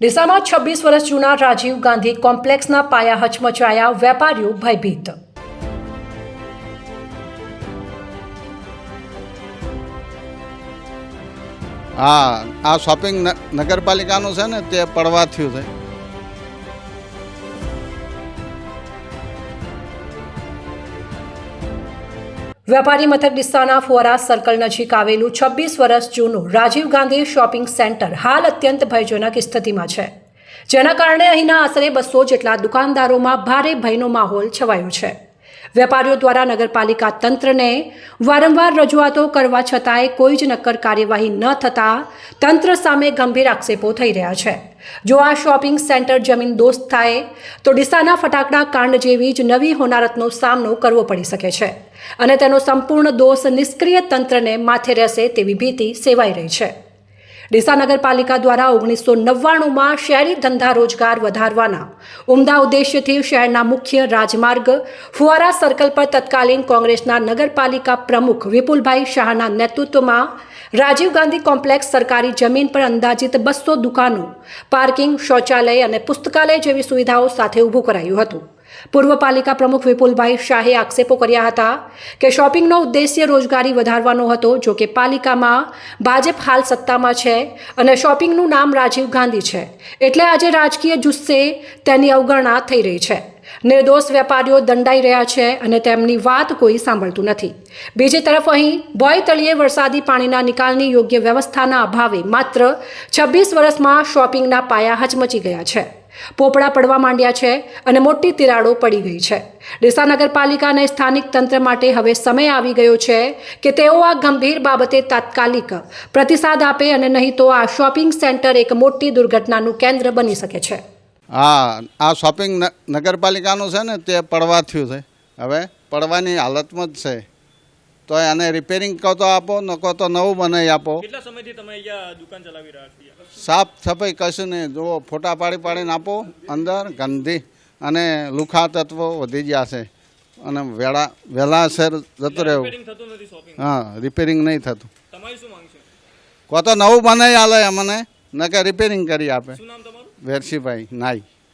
ડીસામાં છવ્વીસ વર્ષ જૂના રાજીવ ગાંધી કોમ્પ્લેક્સના પાયા હચમચાયા વેપારીઓ ભયભીત. હા આ શોપિંગ નગરપાલિકાનું છે ને, તે પડવા થયું છે. વેપારી મથક ડિસ્સાના ફુવારા સર્કલ નજીક આવેલું છવ્વીસ વર્ષ જૂનું રાજીવ ગાંધી શોપિંગ સેન્ટર હાલ અત્યંત ભયજનક સ્થિતિમાં છે. જેના કારણે અહીંના આશરે બસો જેટલા દુકાનદારોમાં ભારે ભયનો માહોલ છવાયો છે. વેપારીઓ દ્વારા નગરપાલિકા તંત્રને વારંવાર રજૂઆતો કરવા છતાંય કોઈ જ નક્કર કાર્યવાહી ન થતાં તંત્ર સામે ગંભીર આક્ષેપો થઈ રહ્યા છે. જો આ શોપિંગ સેન્ટર જમીન દોસ્ત થાય, તો ડીસાના ફટાકડા કાંડ જેવી જ નવી હોનારતનો સામનો કરવો પડી શકે છે અને તેનો સંપૂર્ણ દોષ નિષ્ક્રિય તંત્રને માથે રહેશે તેવી ભીતિ સેવાઈ રહી છે. ડીસા નગરપાલિકા દ્વારા ઓગણીસો નવ્વાણુંમાં શહેરી ધંધા રોજગાર વધારવાના ઉમદા ઉદ્દેશ્યથી શહેરના મુખ્ય રાજમાર્ગ ફુવારા સર્કલ પર તત્કાલીન કોંગ્રેસના નગરપાલિકા પ્રમુખ વિપુલભાઈ શાહના નેતૃત્વમાં રાજીવ ગાંધી કોમ્પ્લેક્સ સરકારી જમીન પર અંદાજિત બસો દુકાનો, પાર્કિંગ, શૌચાલય અને પુસ્તકાલય જેવી સુવિધાઓ સાથે ઊભું કરાયું હતું. પૂર્વ પાલિકા પ્રમુખ વિપુલભાઈ શાહે આક્ષેપો કર્યા હતા કે શોપિંગનો ઉદ્દેશ્ય રોજગારી વધારવાનો હતો, જો કે પાલિકામાં ભાજપ હાલ સત્તામાં છે અને શોપિંગનું નામ રાજીવ ગાંધી છે. એટલે આજે રાજકીય જુસ્સે તેની અવગણના થઈ રહી છે. નિર્દોષ વેપારીઓ દંડાઈ રહ્યા છે અને તેમની વાત કોઈ સાંભળતું નથી. બીજી તરફ અહીં બોય તળિયે વરસાદી પાણીના નિકાલની યોગ્ય વ્યવસ્થાના અભાવે માત્ર છવ્વીસ વર્ષમાં શોપિંગના પાયા હચમચી ગયા છે. પોપડા પડવા માંડ્યા છે અને મોટી તિરાડો પડી ગઈ છે. ડીસા નગરપાલિકા અને સ્થાનિક તંત્ર માટે હવે સમય આવી ગયો છે કે તેઓ આ ગંભીર બાબતે તાત્કાલિક પ્રતિસાદ આપે અને નહીં તો આ શોપિંગ સેન્ટર એક મોટી દુર્ઘટનાનું કેન્દ્ર બની શકે છે. હા, આ શોપિંગ નગરપાલિકાનું છે ને, તે પડવા થયું છે. હવે પડવાની હાલતમાં જ છે. તો એને રિપેરિંગ કહો તો આપો નકો તો નવું બનાવી આપો. કેટલા સમયથી તમે અહીંયા દુકાન ચલાવી રહ્યા છો? સાફ સફાઈ કશું નહીં. જુઓ ફોટા પાડી પાડીને આપો અંદર ગંદી અને લુખા તત્વો વધી ગયા છે. અને વેળા વહેલાસર જતું રહેવું હા રિપેરિંગ નહીં થતું. તમારી શું માંગ છે? કો તો નવું બનાવી આલે અમને ન કે રિપેરિંગ કરી આપે. વેરસીભાઈ નાઈ.